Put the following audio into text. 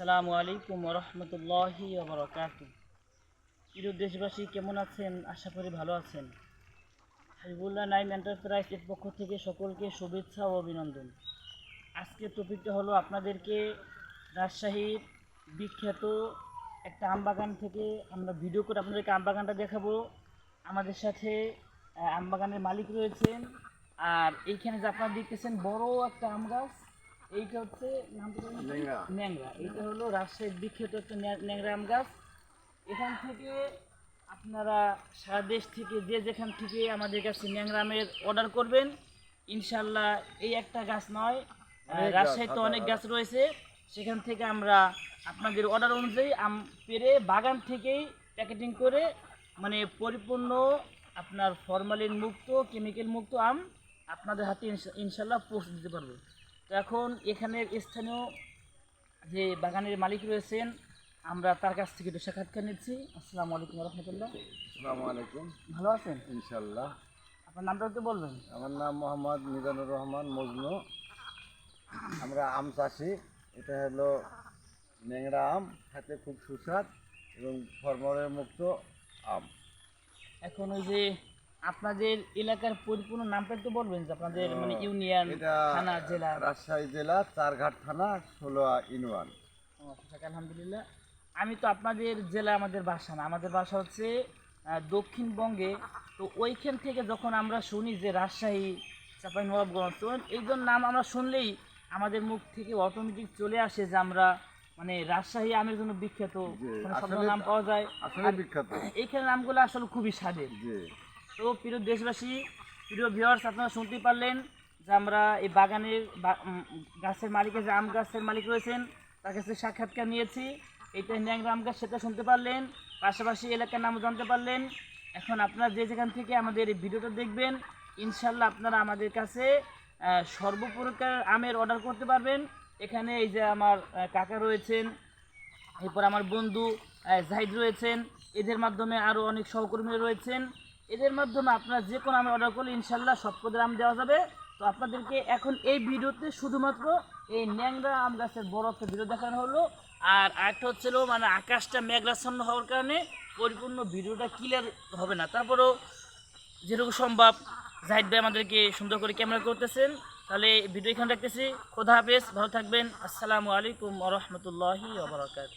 আসসালামু আলাইকুম রহমতুল্লাহি ওবরাকাত। প্রিয় দেশবাসী কেমন আছেন? আশা করি ভালো আছেন। হাবিবুল্লাহ নাইম এন্টারপ্রাইজ এর পক্ষ থেকে সকলকে শুভেচ্ছা ও অভিনন্দন। আজকের টপিকটা হলো আপনাদেরকে রাজশাহীর বিখ্যাত একটা আম বাগান থেকে আমরা ভিডিও করে আপনাদেরকে আম বাগানটা দেখাবো। আমাদের সাথে আহ, আম বাগানের মালিক রয়েছেন। আর এইখানে যে আপনারা দেখতেছেন বড় একটা আম গাছ। এইটা হচ্ছে? ন্যাংরা। এটা হলো রাজশাহীর বিখ্যাত একটা ন্যা- ন্যাংরা আম গাছ। এখান থেকে আপনারা সারা দেশ থেকে যে যেখান থেকে আমাদের কাছে ন্যাংরা আমের অর্ডার করবেন ইনশাল্লাহ এই একটা গাছ নয়। রাজশাহীতে অনেক গাছ রয়েছে। সেখান থেকে আমরা আপনাদের অর্ডার অনুযায়ী আম পেরে বাগান থেকেই প্যাকেটিং করে মানে পরিপূর্ণ আপনার ফরমালিন মুক্ত কেমিক্যাল মুক্ত আম আপনাদের হাতে ইনশাল্লাহ পৌঁছে দিতে পারব। তো এখন এখানের স্থানীয় যে বাগানের মালিক রয়েছেন আমরা তার কাছ থেকে একটু সাক্ষাৎকার নিচ্ছি। আসসালামু আলাইকুম রহমতুল্লাহ আসসালামু আলাইকুম। ভালো আছেন? ইনশাল্লাহ আপনার নামটা একটু বলবেন। আমার নাম মোহাম্মদ মিজানুর রহমান মজনু। আমরা আম চাষি। এটা হলো ন্যাংরা আম খেতে খুব সুস্বাদ এবং ফরমলের মুক্ত আম। এখন ওই যে আপনাদের এলাকার পরিপূর্ণ নামটা একটু বলবেন যে আপনাদের মানে ইউনিয়ন থানা জেলা। রাজশাহী জেলা চারঘাট থানা ষোলোয়া ইউনিয়ন আলহামদুলিল্লাহ। আমি তো আপনাদের জেলা আমাদের বাসা না। আমাদের বাসা হচ্ছে দক্ষিণবঙ্গে। তো ওইখান থেকে যখন আমরা শুনি যে রাজশাহী চাপাই নবাবগঞ্জ তো এই জন্য নাম আমরা শুনলেই আমাদের মুখ থেকে অটোমেটিক চলে আসে যে আমরা মানে রাজশাহী আমের জন্য বিখ্যাত। মানে নাম পাওয়া যায়। আসলে বিখ্যাত। এইখানে নামগুলো আসলে খুবই স্বাদের। তো প্রিয় দেশবাসী, প্রিয় ভিউয়ার্স আপনারা শুনতেই পারলেন যে আমরা এই বাগানের গাছের মালিকের যে আম গাছের মালিক রয়েছেন, তার কাছে সাক্ষাৎকার নিয়েছি। এইটা ন্যাংরা আম গাছ, সেটা শুনতে পারলেন। পাশাপাশি এলাকার নামও জানতে পারলেন। এখন আপনারা যে যেখান থেকে আমাদের এই ভিডিওটা দেখবেন ইনশাল্লাহ আপনারা আমাদের কাছে সর্বপ্রকার আমের অর্ডার করতে পারবেন। এখানে এই যে আমার কাকা রয়েছেন, এরপর আমার বন্ধু জাহিদ রয়েছেন। এদের মাধ্যমে আরও অনেক সহকর্মী রয়েছেন। এদের মাধ্যমে আপনারা যে কোনো আমি অর্ডার করলে ইনশাল্লাহ সব পদের আম দেওয়া যাবে। তো আপনাদেরকে এখন এই ভিডিওতে শুধুমাত্র এই ন্যাংরা আম গাছের বড় একটা ভিডিও দেখানো হলো। আর আরেকটা হচ্ছিল মানে আকাশটা মেঘলাচ্ছন্ন হওয়ার কারণে পরিপূর্ণ ভিডিওটা ক্লিয়ার হবে না। তারপরেও যেটুকু সম্ভব জাহিদ ভাই আমাদেরকে সুন্দর করে ক্যামেরা করতেছেন। তাহলে ভিডিও এখানে রাখতেছি। খোদা হাফেজ, ভালো থাকবেন। আসসালামু আলাইকুম রহমতুল্লাহি ওবরাকাত